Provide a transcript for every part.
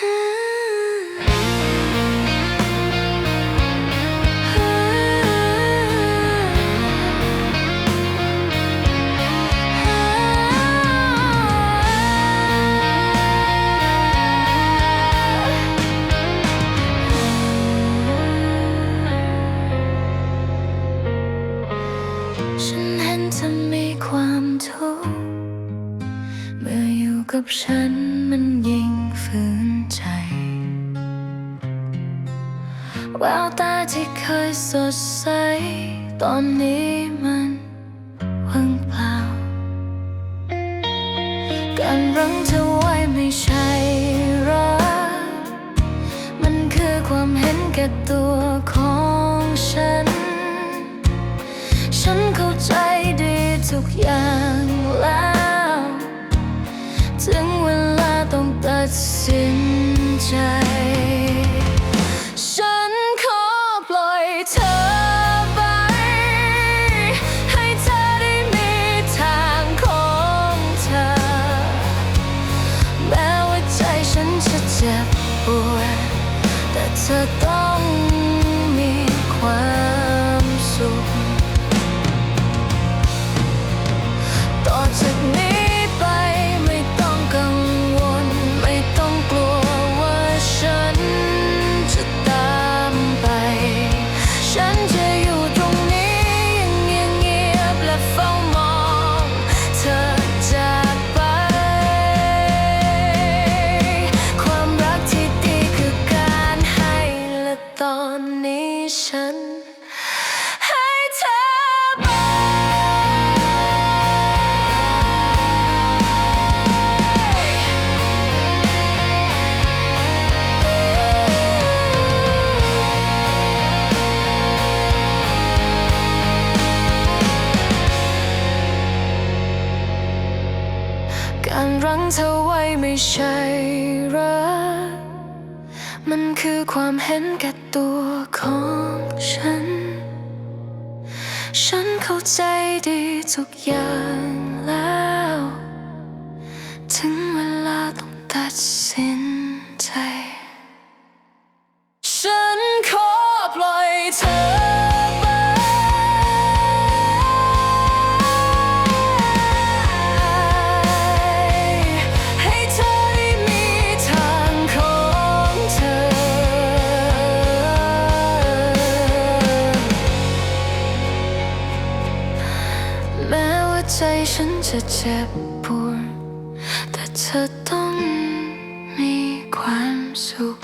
ฉันเห็นเธอมีความทุกข์ กับฉันมันยิ่งฝืนใจแววตาที่เคยสดใส ตอนนี้มันว่างเปล่า การรั้งเธอไว้ไม่ใช่รัก มันคือความเห็นแก่ตัวของ ใจ ฉันขอปล่อยเธอไป ให้เธอได้มีทางของเธอ แม้ว่าใจฉันจะเจ็บปวดแต่เธอต้อง การรั้งเธอไว้ไม่ใช่รักมันคือความเห็นแก่ตัวของฉัน ฉันเข้าใจดีทุกอย่างแล้ว ถึงเวลาต้องตัดสิน แม้ว่าใจฉันจะเจ็บปวดแต่เธอต้องมีความสุข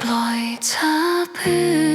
ปล่อยเธอเพื่อ